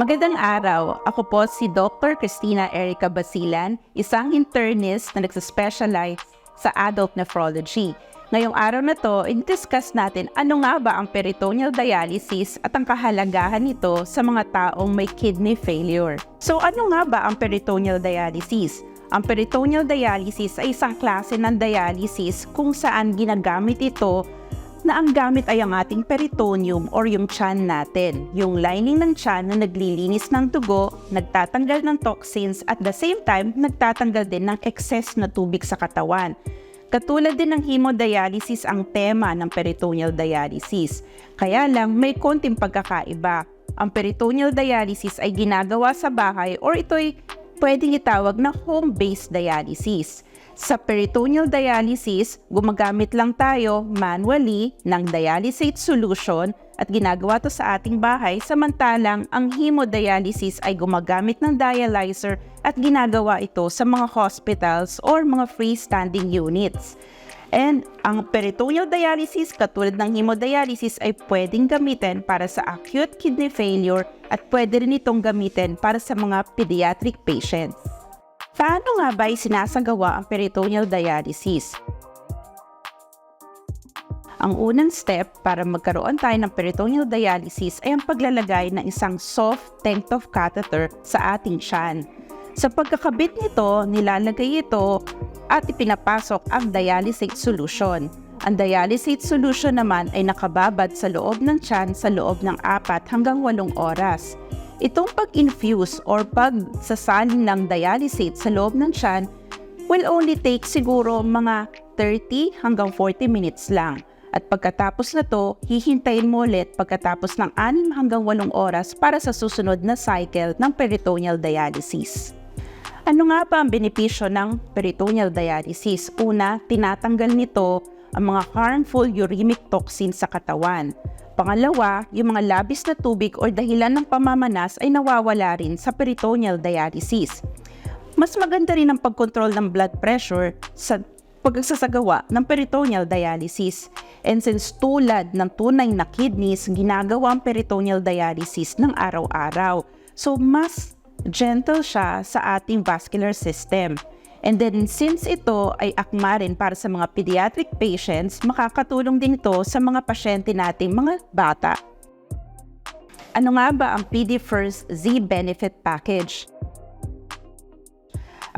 Magandang araw. Ako po si Dr. Christina Erica Basilan, isang internist na nagsaspecialize sa adult nephrology. Ngayong araw na to, i-discuss natin ano nga ba ang peritoneal dialysis at ang kahalagahan nito sa mga taong may kidney failure. So ano nga ba ang peritoneal dialysis? Ang peritoneal dialysis ay isang klase ng dialysis kung saan ginagamit ito na ang gamit ay ang ating peritoneum or yung tiyan natin. Yung lining ng tiyan na naglilinis ng dugo, nagtatanggal ng toxins at the same time, nagtatanggal din ng excess na tubig sa katawan. Katulad din ng hemodialysis ang tema ng peritoneal dialysis. Kaya lang may konting pagkakaiba. Ang peritoneal dialysis ay ginagawa sa bahay or ito'y pwedeng itawag na home-based dialysis. Sa peritoneal dialysis, gumagamit lang tayo manually ng dialysate solution at ginagawa to sa ating bahay samantalang ang hemodialysis ay gumagamit ng dialyzer at ginagawa ito sa mga hospitals or mga freestanding units. And ang peritoneal dialysis katulad ng hemodialysis ay pwedeng gamitin para sa acute kidney failure at pwede rin itong gamitin para sa mga pediatric patients. Paano nga ba sinasagawa ang peritoneal dialysis? Ang unang step para magkaroon tayo ng peritoneal dialysis ay ang paglalagay ng isang soft tank-top catheter sa ating tiyan. Sa pagkakabit nito, nilalagay ito at ipinapasok ang dialysate solution. Ang dialysate solution naman ay nakababad sa loob ng tiyan sa loob ng 4 hanggang 8 oras. Itong pag-infuse or pagsasalin ng dialysate sa loob ng tiyan will only take siguro mga 30 hanggang 40 minutes lang. At pagkatapos na to, hihintayin mo ulit pagkatapos ng 6 hanggang 8 oras para sa susunod na cycle ng peritoneal dialysis. Ano nga ba ang benepisyo ng peritoneal dialysis? Una, tinatanggal nito ang mga harmful uremic toxins sa katawan. Pangalawa, yung mga labis na tubig o dahilan ng pamamanas ay nawawala rin sa peritoneal dialysis. Mas maganda rin ang pagkontrol ng blood pressure sa pagsasagawa ng peritoneal dialysis. And since tulad ng tunay na kidneys, ginagawa ang peritoneal dialysis ng araw-araw. So mas gentle siya sa ating vascular system. And then since ito ay akma rin para sa mga pediatric patients, makakatulong din ito sa mga pasyente nating mga bata. Ano nga ba ang PD First Z Benefit Package?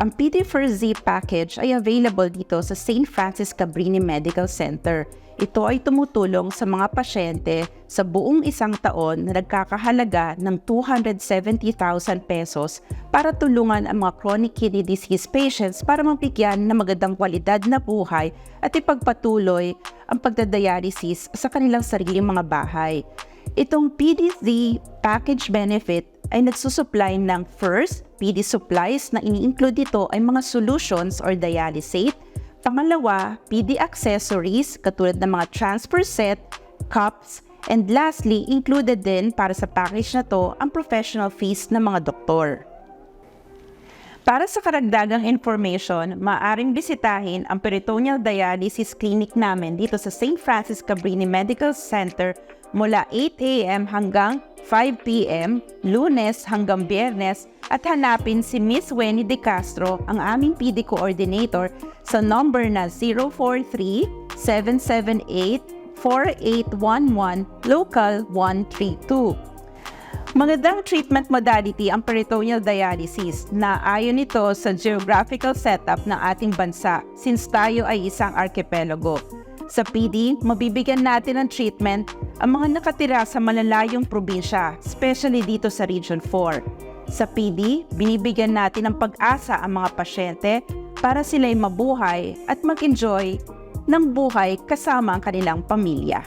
Ang PD First Z package ay available dito sa St. Francis Cabrini Medical Center. Ito ay tumutulong sa mga pasyente sa buong isang taon na nagkakahalaga ng 270,000 pesos para tulungan ang mga chronic kidney disease patients para mabigyan ng magandang kwalidad na buhay at ipagpatuloy ang pagdadialysis sa kanilang sariling mga bahay. Itong PDZ package benefit ay nagsusupply ng first, PD supplies na ini-include dito ay mga solutions or dialysate. Pangalawa, PD accessories katulad ng mga transfer set, cups, and lastly, included din para sa package na to ang professional fees ng mga doktor. Para sa karagdagang information, maaaring bisitahin ang peritoneal dialysis clinic namin dito sa St. Francis Cabrini Medical Center mula 8 a.m. hanggang 5 p.m. lunes hanggang biyernes at hanapin si Miss Wenny De Castro, ang aming PD coordinator sa number na 043-778-4811 local 132. Magandang treatment modality ang peritoneal dialysis na ayon nito sa geographical setup ng ating bansa since tayo ay isang archipelago. Sa PD, mabibigyan natin ng treatment ang mga nakatira sa malalayong probinsya, especially dito sa Region 4. Sa PD, binibigyan natin ng pag-asa ang mga pasyente para sila'y mabuhay at mag-enjoy ng buhay kasama ang kanilang pamilya.